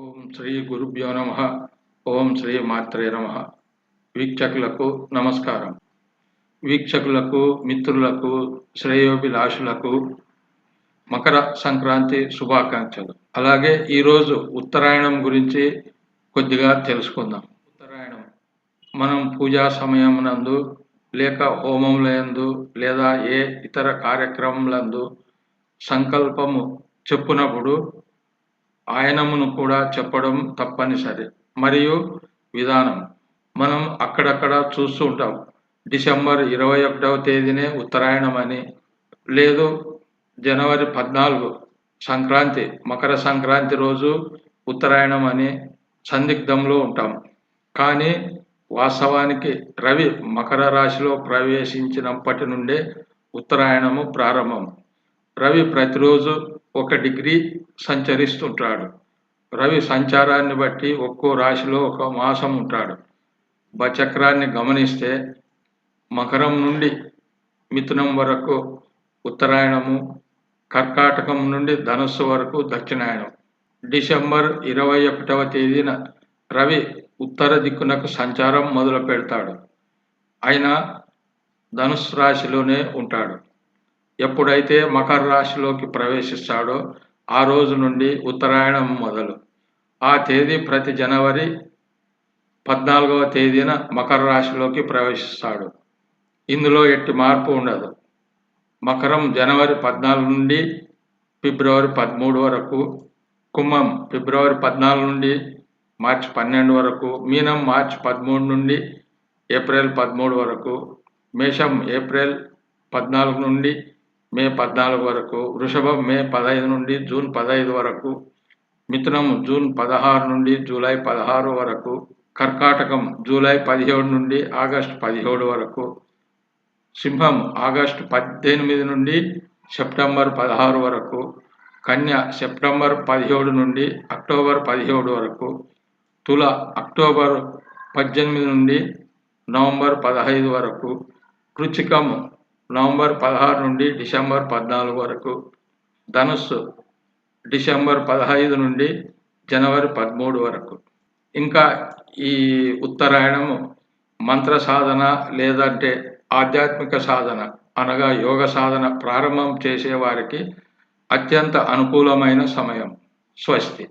ఓం శ్రీ గురుభ్యో నమ. ఓం శ్రీ మాత్రే నమ. వీక్షకులకు నమస్కారం. వీక్షకులకు మిత్రులకు శ్రేయోభిలాషులకు మకర సంక్రాంతి శుభాకాంక్షలు. అలాగే ఈరోజు ఉత్తరాయణం గురించి కొద్దిగా తెలుసుకుందాం. ఉత్తరాయణం మనం పూజా సమయం నందు లేక హోమంలందు లేదా ఏ ఇతర కార్యక్రమములందు సంకల్పము చెప్పునప్పుడు ఆయనమును కూడా చెప్పడం తప్పనిసరి మరియు విధానం. మనం అక్కడక్కడ చూస్తూ ఉంటాం. డిసెంబర్ ఇరవై ఒకటవ తేదీనే ఉత్తరాయణం అని లేదు జనవరి పద్నాలుగు సంక్రాంతి మకర సంక్రాంతి రోజు ఉత్తరాయణం అని సందిగ్ధంలో ఉంటాం. కానీ వాస్తవానికి రవి మకర రాశిలో ప్రవేశించినప్పటి నుండే ఉత్తరాయణము ప్రారంభం. రవి ప్రతిరోజు ఒక డిగ్రీ సంచరిస్తుంటాడు. రవి సంచారాన్ని బట్టి ఒక్కో రాశిలో ఒక మాసం ఉంటాడు. చక్రాన్ని గమనిస్తే మకరం నుండి మిథునం వరకు ఉత్తరాయణము కర్కాటకం నుండి ధనుస్సు వరకు దక్షిణాయనం డిసెంబర్ ఇరవై ఒకటవ తేదీన రవి ఉత్తర దిక్కునకు సంచారం మొదలు పెడతాడు అయినా ధనుసు రాశిలోనే ఉంటాడు. ఎప్పుడైతే మకర రాశిలోకి ప్రవేశిస్తాడో ఆ రోజు నుండి ఉత్తరాయణం మొదలు. ఆ తేదీ ప్రతి జనవరి పద్నాలుగవ తేదీన మకర రాశిలోకి ప్రవేశిస్తాడు. ఇందులో ఎట్టి మార్పు ఉండదు. మకరం జనవరి పద్నాలుగు నుండి ఫిబ్రవరి పదమూడు వరకు కుంభం ఫిబ్రవరి పద్నాలుగు నుండి మార్చి పన్నెండు వరకు మీనం మార్చి పదమూడు నుండి ఏప్రిల్ పదమూడు వరకు మేషం ఏప్రిల్ పద్నాలుగు నుండి మే పద్నాలుగు వరకు వృషభం మే పదహైదు నుండి జూన్ పదహైదు వరకు మిథునం జూన్ పదహారు నుండి జూలై పదహారు వరకు కర్కాటకం జూలై పదిహేడు నుండి ఆగస్టు పదిహేడు వరకు సింహం ఆగస్టు పద్దెనిమిది నుండి సెప్టెంబర్ పదహారు వరకు కన్య సెప్టెంబర్ పదిహేడు నుండి అక్టోబర్ పదిహేడు వరకు తుల అక్టోబర్ పద్దెనిమిది నుండి నవంబర్ పదహైదు వరకు వృచ్చికం నవంబర్ పదహారు నుండి డిసెంబర్ పద్నాలుగు వరకు. ధనుస్సు డిసెంబర్ పదహైదు నుండి జనవరి పదమూడు వరకు. ఇంకా ఈ ఉత్తరాయణము మంత్ర సాధన లేదంటే ఆధ్యాత్మిక సాధన అనగా యోగ సాధన ప్రారంభం చేసేవారికి అత్యంత అనుకూలమైన సమయం. స్వస్తి.